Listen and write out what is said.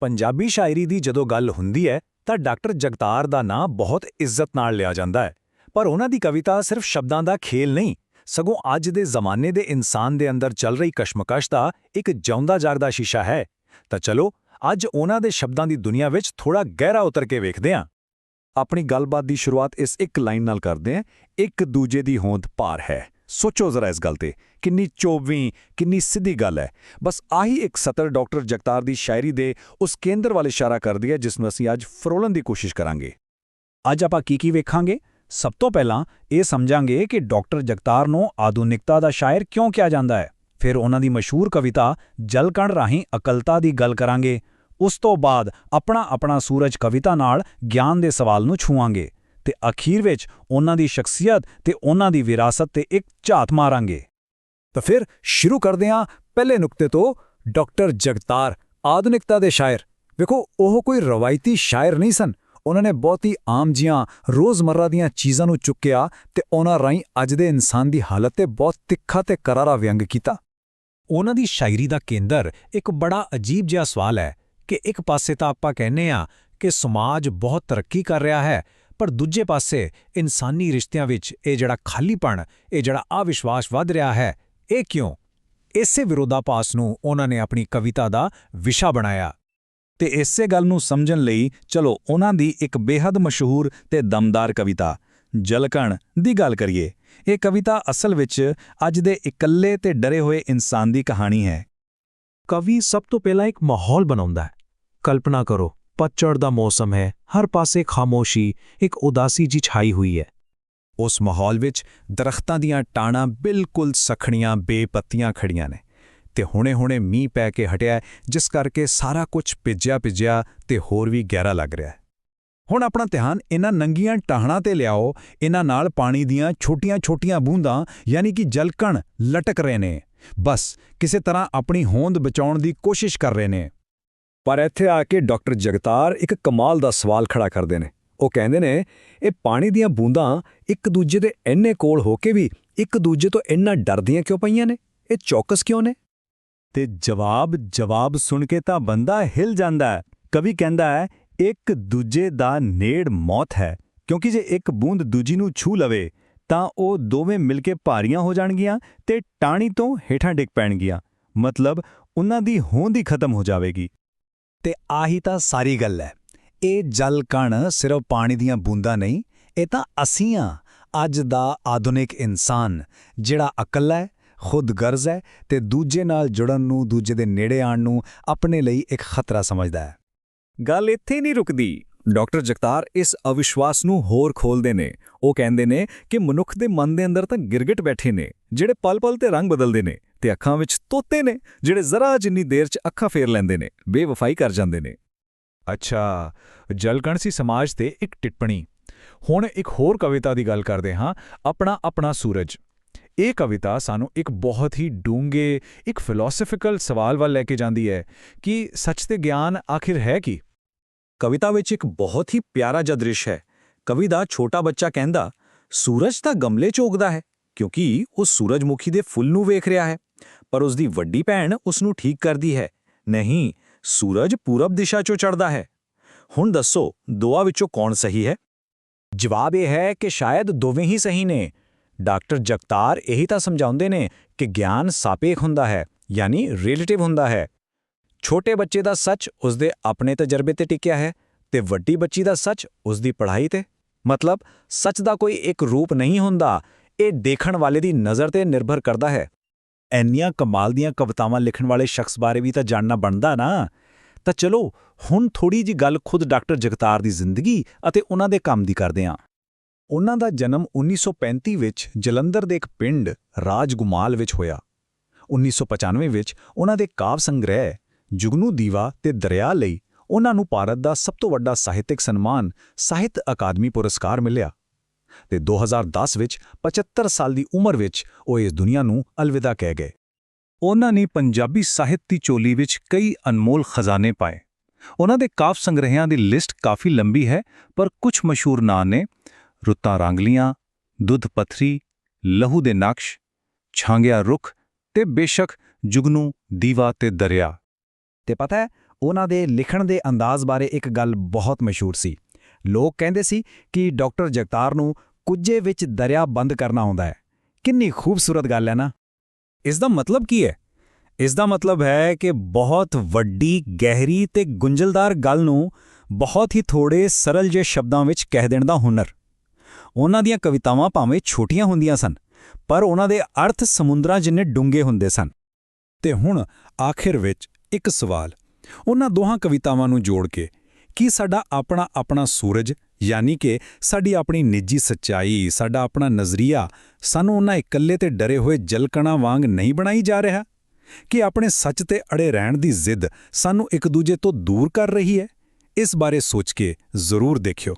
ਪੰਜਾਬੀ ਸ਼ਾਇਰੀ ਦੀ ਜਦੋਂ ਗੱਲ ਹੁੰਦੀ ਹੈ, ਤਾਂ ਡਾਕਟਰ ਜਗਤਾਰ ਦਾ ਨਾਂ ਬਹੁਤ ਇੱਜ਼ਤ ਨਾਲ ਲਿਆ ਜਾਂਦਾ ਹੈ। ਪਰ ਉਹਨਾਂ ਦੀ ਕਵਿਤਾ ਸਿਰਫ ਸ਼ਬਦਾਂ ਦਾ ਖੇਲ ਨਹੀਂ, ਸਗੋਂ ਅੱਜ ਦੇ ਜ਼ਮਾਨੇ ਦੇ ਇਨਸਾਨ ਦੇ ਅੰਦਰ ਚੱਲ ਰਹੀ ਕਸ਼ਮਕਸ਼ ਦਾ ਇੱਕ ਜਿਉਂਦਾ ਜਾਗਦਾ ਸ਼ੀਸ਼ਾ ਹੈ। ਤਾਂ ਚਲੋ, ਅੱਜ ਉਹਨਾਂ ਦੇ ਸ਼ਬਦਾਂ ਦੀ ਦੁਨੀਆ ਵਿੱਚ ਥੋੜਾ ਗਹਿਰਾ ਉਤਰ ਕੇ ਵੇਖਦੇ ਹਾਂ। ਆਪਣੀ ਗੱਲਬਾਤ ਦੀ ਸ਼ੁਰੂਆਤ ਇਸ ਇੱਕ ਲਾਈਨ ਨਾਲ ਕਰਦੇ ਹਾਂ, ਇੱਕ ਦੂਜੇ ਦੀ ਹੋਂਦ ਪਾਰ ਹੈ। ਸੋਚੋ ਜ਼ਰਾ ਇਸ ਗੱਲ ਤੇ, ਕਿੰਨੀ ਚੋਬਵੀਂ ਕਿੰਨੀ ਸਿੱਧੀ ਗੱਲ ਹੈ। ਬਸ ਆਹੀ ਇੱਕ ਸਤਰ ਡਾਕਟਰ ਜਗਤਾਰ ਦੀ ਸ਼ਾਇਰੀ ਦੇ ਉਸ ਕੇਂਦਰ ਵੱਲ ਇਸ਼ਾਰਾ ਕਰਦੀ ਹੈ, ਜਿਸ ਨੂੰ ਅਸੀਂ ਅੱਜ ਫਰੋਲਣ ਦੀ ਕੋਸ਼ਿਸ਼ ਕਰਾਂਗੇ। ਅੱਜ ਆਪਾਂ ਕੀ ਕੀ ਵੇਖਾਂਗੇ? ਸਭ ਤੋਂ ਪਹਿਲਾਂ ਇਹ ਸਮਝਾਂਗੇ ਕਿ ਡਾਕਟਰ ਜਗਤਾਰ ਨੂੰ ਆਧੁਨਿਕਤਾ ਦਾ ਸ਼ਾਇਰ ਕਿਉਂ ਕਿਹਾ ਜਾਂਦਾ ਹੈ। ਫਿਰ ਉਹਨਾਂ ਦੀ ਮਸ਼ਹੂਰ ਕਵਿਤਾ ਜਲਕਣ ਰਾਹੀਂ ਅਕਲਤਾ ਦੀ ਗੱਲ ਕਰਾਂਗੇ। ਉਸ ਤੋਂ ਬਾਅਦ ਆਪਣਾ ਆਪਣਾ ਸੂਰਜ ਕਵਿਤਾ ਨਾਲ ਗਿਆਨ ਦੇ ਸਵਾਲ ਨੂੰ ਛੂਵਾਂਗੇ। ਤੇ ਅਖੀਰ ਵਿੱਚ ਉਹਨਾਂ ਦੀ ਸ਼ਖਸੀਅਤ ਤੇ ਉਹਨਾਂ ਦੀ ਵਿਰਾਸਤ ਤੇ ਇੱਕ ਝਾਤ ਮਾਰਾਂਗੇ। ਤਾਂ ਫਿਰ ਸ਼ੁਰੂ ਕਰਦੇ ਹਾਂ ਪਹਿਲੇ ਨੁਕਤੇ ਤੋਂ। ਡਾਕਟਰ ਜਗਤਾਰ, ਆਧੁਨਿਕਤਾ ਦੇ ਸ਼ਾਇਰ। ਵੇਖੋ, ਉਹ ਕੋਈ ਰਵਾਇਤੀ ਸ਼ਾਇਰ ਨਹੀਂ ਸਨ। ਉਹਨਾਂ ਨੇ ਬਹੁਤ ਹੀ ਆਮ ਜੀਆਂ ਰੋਜ਼ਮਰਰਾ ਦੀਆਂ ਚੀਜ਼ਾਂ ਨੂੰ ਚੁੱਕਿਆ ਤੇ ਉਹਨਾਂ ਰਾਹੀਂ ਅੱਜ ਦੇ ਇਨਸਾਨ ਦੀ ਹਾਲਤ ਤੇ ਬਹੁਤ ਤਿੱਖਾ ਤੇ ਕਰਾਰਾ ਵਿਅੰਗ ਕੀਤਾ। ਉਹਨਾਂ ਦੀ ਸ਼ਾਇਰੀ ਦਾ ਕੇਂਦਰ ਇੱਕ ਬੜਾ ਅਜੀਬ ਜਿਹਾ ਸਵਾਲ ਹੈ ਕਿ ਇੱਕ ਪਾਸੇ ਤਾਂ ਆਪਾਂ ਕਹਿੰਨੇ ਆ ਕਿ ਸਮਾਜ ਬਹੁਤ ਤਰੱਕੀ ਕਰ ਰਿਹਾ ਹੈ ਪਰ ਦੂਜੇ ਪਾਸੇ ਇਨਸਾਨੀ ਰਿਸ਼ਤਿਆਂ ਵਿੱਚ ਇਹ ਜਿਹੜਾ ਖਾਲੀਪਣ, ਇਹ ਜਿਹੜਾ ਅਵਿਸ਼ਵਾਸ ਵੱਧ ਰਿਹਾ ਹੈ, ਇਹ ਕਿਉਂ? ਇਸੇ ਵਿਰੋਧਾਭਾਸ ਨੂੰ ਉਹਨਾਂ ਨੇ ਆਪਣੀ ਕਵਿਤਾ ਦਾ ਵਿਸ਼ਾ ਬਣਾਇਆ। ਤੇ ਇਸੇ ਗੱਲ ਨੂੰ ਸਮਝਣ ਲਈ ਚਲੋ ਉਹਨਾਂ ਦੀ ਇੱਕ ਬੇਹੱਦ ਮਸ਼ਹੂਰ ਤੇ ਦਮਦਾਰ ਕਵਿਤਾ, ਜਲਕਣ, ਦੀ ਗੱਲ ਕਰੀਏ। ਇਹ ਕਵਿਤਾ ਅਸਲ ਵਿੱਚ ਅੱਜ ਦੇ ਇਕੱਲੇ ਤੇ ਡਰੇ ਹੋਏ ਇਨਸਾਨ ਦੀ ਕਹਾਣੀ ਹੈ। ਕਵੀ ਸਭ ਤੋਂ ਪਹਿਲਾਂ ਇੱਕ ਮਾਹੌਲ ਬਣਾਉਂਦਾ ਹੈ। ਕਲਪਨਾ ਕਰੋ ਪਤਝੜ ਦਾ ਮੌਸਮ ਹੈ। ਹਰ ਪਾਸੇ ਖਾਮੋਸ਼ੀ, ਇੱਕ ਉਦਾਸੀ ਜੀ ਛਾਈ ਹੋਈ ਹੈ। ਉਸ ਮਾਹੌਲ ਵਿੱਚ ਦਰਖਤਾਂ ਦੀਆਂ ਟਾਣਾ ਬਿਲਕੁਲ ਸਖਣੀਆਂ, ਬੇਪੱਤੀਆਂ ਖੜੀਆਂ ਨੇ ਤੇ ਹੁਣੇ-ਹੁਣੇ ਮੀਂਹ ਪੈ ਕੇ ਹਟਿਆ ਜਿਸ ਕਰਕੇ ਸਾਰਾ ਕੁਝ ਭਿੱਜਿਆ-ਭਿੱਜਿਆ ਤੇ ਹੋਰ ਵੀ ਗਹਿਰਾ ਲੱਗ ਰਿਹਾ ਹੈ। ਹੁਣ ਆਪਣਾ ਧਿਆਨ ਇਹਨਾਂ ਨੰਗੀਆਂ ਟਾਹਣਾਂ ਤੇ ਲਿਆਓ। ਇਹਨਾਂ ਨਾਲ ਪਾਣੀ ਦੀਆਂ ਛੋਟੀਆਂ-ਛੋਟੀਆਂ ਬੂੰਦਾਂ, ਯਾਨੀ ਕਿ ਜਲਕਣ, ਲਟਕ ਰਹੇ ਨੇ। ਬਸ, ਕਿਸੇ ਤਰ੍ਹਾਂ ਆਪਣੀ ਹੋਂਦ ਬਚਾਉਣ ਦੀ ਕੋਸ਼ਿਸ਼ ਕਰ ਰਹੇ ਨੇ। ਪਰ ਇੱਥੇ ਆ ਕੇ ਡਾਕਟਰ ਜਗਤਾਰ ਇੱਕ ਕਮਾਲ ਦਾ ਸਵਾਲ ਖੜਾ ਕਰਦੇ ਨੇ। ਉਹ ਕਹਿੰਦੇ ਨੇ, ਇਹ ਪਾਣੀ ਦੀਆਂ ਬੂੰਦਾਂ ਇੱਕ ਦੂਜੇ ਦੇ ਇੰਨੇ ਕੋਲ ਹੋ ਕੇ ਵੀ ਇੱਕ ਦੂਜੇ ਤੋਂ ਇੰਨਾ ਡਰਦੀਆਂ ਕਿਉਂ ਪਈਆਂ ਨੇ? ਇਹ ਚੌਕਸ ਕਿਉਂ ਨੇ? ਤੇ ਜਵਾਬ ਜਵਾਬ ਸੁਣ ਕੇ ਤਾਂ ਬੰਦਾ ਹਿਲ ਜਾਂਦਾ ਹੈ। ਕਵੀ ਕਹਿੰਦਾ ਹੈ, ਇੱਕ ਦੂਜੇ ਦਾ ਨੇੜ ਮੌਤ ਹੈ। ਕਿਉਂਕਿ ਜੇ ਇੱਕ ਬੂੰਦ ਦੂਜੀ ਨੂੰ ਛੂ ਲਵੇ, ਤਾਂ ਉਹ ਦੋਵੇਂ ਮਿਲ ਕੇ ਭਾਰੀਆਂ ਹੋ ਜਾਣਗੀਆਂ ਤੇ ਟਾਣੀ ਤੋਂ ਹੇਠਾਂ ਡਿੱਗ ਪੈਣਗੀਆਂ। ਮਤਲਬ ਉਹਨਾਂ ਦੀ ਹੋਂਦ ਹੀ ਖਤਮ ਹੋ ਜਾਵੇਗੀ। ਤੇ ਆਹੀ ਤਾਂ ਸਾਰੀ ਗੱਲ ਹੈ। ਇਹ ਜਲ ਕਣ ਸਿਰਫ ਪਾਣੀ ਦੀਆਂ ਬੂੰਦਾਂ ਨਹੀਂ, ਇਹ ਤਾਂ ਅਸੀਂ ਆ ਅੱਜ ਦਾ ਆਧੁਨਿਕ ਇਨਸਾਨ, ਜਿਹੜਾ ਇਕੱਲਾ ਹੈ ਖੁਦਗਰਜ਼ ਹੈ ਤੇ ਦੂਜੇ ਨਾਲ ਜੁੜਨ ਨੂੰ, ਦੂਜੇ ਦੇ ਨੇੜੇ ਆਉਣ ਨੂੰ ਆਪਣੇ ਲਈ ਇੱਕ ਖਤਰਾ ਸਮਝਦਾ ਹੈ। ਗੱਲ ਇੱਥੇ ਨਹੀਂ ਰੁਕਦੀ ਡਾਕਟਰ ਜਗਤਾਰ ਇਸ ਅਵਿਸ਼ਵਾਸ ਨੂੰ ਹੋਰ ਖੋਲਦੇ ਨੇ। ਉਹ ਕਹਿੰਦੇ ਨੇ ਕਿ ਮਨੁੱਖ ਦੇ ਮਨ ਦੇ ਅੰਦਰ ਤਾਂ ਗਿਰਗਟ ਬੈਠੇ ਨੇ, ਜਿਹੜੇ ਪਲ-ਪਲ ਤੇ ਰੰਗ ਬਦਲਦੇ ਨੇ ਤੇ ਅੱਖਾਂ ਵਿੱਚ ਤੋਤੇ ਨੇ, ਜਿਹੜੇ ਜ਼ਰਾ ਜਿੰਨੀ ਦੇਰ 'ਚ ਅੱਖਾਂ ਫੇਰ ਲੈਂਦੇ ਨੇ, ਬੇਵਫਾਈ ਕਰ ਜਾਂਦੇ ਨੇ। ਅੱਛਾ, ਜਲਕਣ ਸੀ ਸਮਾਜ ਤੇ ਇੱਕ ਟਿੱਪਣੀ। ਹੁਣ ਇੱਕ ਹੋਰ ਕਵਿਤਾ ਦੀ ਗੱਲ ਕਰਦੇ ਹਾਂ, ਆਪਣਾ ਆਪਣਾ ਸੂਰਜ। ਇਹ ਕਵਿਤਾ ਸਾਨੂੰ ਇੱਕ ਬਹੁਤ ਹੀ ਡੂੰਘੇ, ਇੱਕ ਫਿਲਾਸਫੀਕਲ ਸਵਾਲ ਵੱਲ ਲੈ ਕੇ ਜਾਂਦੀ ਹੈ ਕਿ ਸੱਚ ਤੇ ਗਿਆਨ ਆਖਿਰ ਹੈ ਕੀ? ਕਵਿਤਾ ਵਿੱਚ ਇੱਕ ਬਹੁਤ ਹੀ ਪਿਆਰਾ ਜਿਹਾ ਦ੍ਰਿਸ਼ ਹੈ। ਕਵੀ ਦਾ ਛੋਟਾ ਬੱਚਾ ਕਹਿੰਦਾ, ਸੂਰਜ ਤਾਂ ਗਮਲੇ 'ਚ ਉਗਦਾ ਹੈ, ਕਿਉਂਕਿ ਉਹ ਸੂਰਜਮੁਖੀ ਦੇ ਫੁੱਲ ਨੂੰ ਵੇਖ ਰਿਹਾ ਹੈ। ਪਰ ਉਸ ਦੀ ਵੱਡੀ ਭੈਣ ਉਸ ਨੂੰ ਠੀਕ ਕਰਦੀ ਹੈ। ਨਹੀਂ, ਸੂਰਜ ਪੂਰਬ ਦਿਸ਼ਾ 'ਚੋਂ ਚੜਦਾ ਹੈ। ਹੁਣ ਦੱਸੋ ਦੋਆਂ ਵਿੱਚੋਂ ਕੌਣ ਸਹੀ ਹੈ? ਜਵਾਬ ਇਹ ਹੈ ਕਿ ਸ਼ਾਇਦ ਦੋਵੇਂ ਹੀ ਸਹੀ ਨੇ। ਡਾਕਟਰ ਜਗਤਾਰ ਇਹੀ ਤਾਂ ਸਮਝਾਉਂਦੇ ਨੇ ਕਿ ਗਿਆਨ ਸਾਪੇਖ ਹੁੰਦਾ ਹੈ, ਯਾਨੀ ਰਿਲੇਟਿਵ ਹੁੰਦਾ ਹੈ। ਛੋਟੇ ਬੱਚੇ ਦਾ ਸੱਚ ਉਸ ਦੇ ਆਪਣੇ ਤਜਰਬੇ ਤੇ ਟਿਕਿਆ ਹੈ ਤੇ ਵੱਡੀ ਬੱਚੀ ਦਾ ਸੱਚ ਉਸ ਦੀ ਪੜ੍ਹਾਈ ਤੇ। ਮਤਲਬ, ਸੱਚ ਦਾ ਕੋਈ ਇੱਕ ਰੂਪ ਨਹੀਂ ਹੁੰਦਾ, ਇਹ ਦੇਖਣ ਵਾਲੇ ਦੀ ਨਜ਼ਰ ਤੇ ਨਿਰਭਰ ਕਰਦਾ ਹੈ। ਐਨੀਆਂ ਕਮਾਲ ਦੀਆਂ ਕਵਿਤਾਵਾਂ ਲਿਖਣ ਵਾਲੇ ਸ਼ਖਸ ਬਾਰੇ ਵੀ ਤਾਂ ਜਾਣਨਾ ਬਣਦਾ ਨਾ। ਤਾਂ ਚਲੋ, ਹੁਣ ਥੋੜੀ ਜੀ ਗੱਲ ਖੁਦ ਡਾਕਟਰ ਜਗਤਾਰ ਦੀ ਜ਼ਿੰਦਗੀ ਅਤੇ ਉਹਨਾਂ ਦੇ ਕੰਮ ਦੀ ਕਰਦੇ ਹਾਂ। ਉਹਨਾਂ ਦਾ ਜਨਮ 1935 ਵਿੱਚ ਜਲੰਧਰ ਦੇ ਇੱਕ ਪਿੰਡ ਰਾਜਗੁਮਾਲ ਵਿੱਚ ਹੋਇਆ। 1995 ਵਿੱਚ ਉਹਨਾਂ ਦੇ ਕਾਵ ਸੰਗ੍ਰਹਿ ਜੁਗਨੂ ਦੀਵਾ ਤੇ ਦਰਿਆ ਲਈ ਉਹਨਾਂ ਨੂੰ ਭਾਰਤ ਦਾ ਸਭ ਤੋਂ ਵੱਡਾ ਸਾਹਿਤਿਕ ਸਨਮਾਨ ਸਾਹਿਤ ਅਕਾਦਮੀ ਪੁਰਸਕਾਰ ਮਿਲਿਆ ਤੇ 2010 ਵਿੱਚ 75 ਸਾਲ ਦੀ ਉਮਰ ਵਿੱਚ ਉਹ ਇਸ ਦੁਨੀਆ ਨੂੰ ਅਲਵਿਦਾ ਕਹਿ ਗਏ। ਉਹਨਾਂ ਨੇ ਪੰਜਾਬੀ ਸਾਹਿਤ ਦੀ ਚੋਲੀ ਵਿੱਚ ਕਈ ਅਨਮੋਲ ਖਜ਼ਾਨੇ ਪਾਏ। ਉਹਨਾਂ ਦੇ ਕਾਵ ਸੰਗ੍ਰਹਿਆਂ ਦੀ ਲਿਸਟ ਕਾਫੀ ਲੰਬੀ ਹੈ, ਪਰ ਕੁਝ ਮਸ਼ਹੂਰ ਨਾਂ ਨੇ ਰੁੱਤਾਂ ਰਾਂਗਲੀਆਂ, ਦੁੱਧ ਪਥਰੀ, ਲਹੂ ਦੇ ਨਕਸ਼, ਛਾਂਗਿਆ ਰੁੱਖ ਤੇ ਬੇਸ਼ੱਕ ਜੁਗਨੂ ਦੀਵਾ ਤੇ ਦਰਿਆ। ਤੇ ਪਤਾ ਹੈ, ਉਹਨਾਂ ਦੇ ਲਿਖਣ ਦੇ ਅੰਦਾਜ਼ ਬਾਰੇ ਇੱਕ ਗੱਲ ਬਹੁਤ ਮਸ਼ਹੂਰ ਸੀ। ਲੋਕ ਕਹਿੰਦੇ ਸੀ ਕਿ ਡਾਕਟਰ ਜਗਤਾਰ ਨੂੰ ਕੁੱਜੇ ਵਿੱਚ ਦਰਿਆ ਬੰਦ ਕਰਨਾ ਆਉਂਦਾ ਹੈ। ਕਿੰਨੀ ਖੂਬਸੂਰਤ ਗੱਲ ਹੈ ਨਾ। ਇਸ ਦਾ ਮਤਲਬ ਕੀ ਹੈ? ਇਸ ਦਾ ਮਤਲਬ ਹੈ ਕਿ ਬਹੁਤ ਵੱਡੀ, ਗਹਿਰੀ ਤੇ ਗੁੰਝਲਦਾਰ ਗੱਲ ਨੂੰ ਬਹੁਤ ਹੀ ਥੋੜੇ ਸਰਲ ਜਿਹੇ ਸ਼ਬਦਾਂ ਵਿੱਚ ਕਹਿ ਦੇਣ ਦਾ ਹੁਨਰ। ਉਹਨਾਂ ਦੀਆਂ ਕਵਿਤਾਵਾਂ ਭਾਵੇਂ ਛੋਟੀਆਂ ਹੁੰਦੀਆਂ ਸਨ, ਪਰ ਉਹਨਾਂ ਦੇ ਅਰਥ ਸਮੁੰਦਰਾਂ ਜਿੰਨੇ ਡੂੰਘੇ ਹੁੰਦੇ ਸਨ। ਤੇ ਹੁਣ ਆਖਿਰ ਵਿੱਚ ਇੱਕ ਸਵਾਲ। ਉਹਨਾਂ ਦੋਹਾਂ ਕਵਿਤਾਵਾਂ ਨੂੰ ਜੋੜ ਕੇ, ਕੀ ਸਾਡਾ ਆਪਣਾ ਆਪਣਾ ਸੂਰਜ, ਯਾਨੀ ਕਿ ਸਾਡੀ ਆਪਣੀ ਨਿੱਜੀ ਸੱਚਾਈ, ਸਾਡਾ ਆਪਣਾ ਨਜ਼ਰੀਆ ਸਾਨੂੰ ਉਹਨਾਂ ਇਕੱਲੇ ਤੇ ਡਰੇ ਹੋਏ ਜਲਕਣਾ ਵਾਂਗ ਨਹੀਂ ਬਣਾਈ ਜਾ ਰਿਹਾ? ਕਿ ਆਪਣੇ ਸੱਚ ਤੇ ਅੜੇ ਰਹਿਣ ਦੀ ਜ਼ਿੱਦ ਸਾਨੂੰ ਇੱਕ ਦੂਜੇ ਤੋਂ ਦੂਰ ਕਰ ਰਹੀ ਹੈ? ਇਸ ਬਾਰੇ ਸੋਚ ਕੇ ਜ਼ਰੂਰ ਦੇਖਿਓ।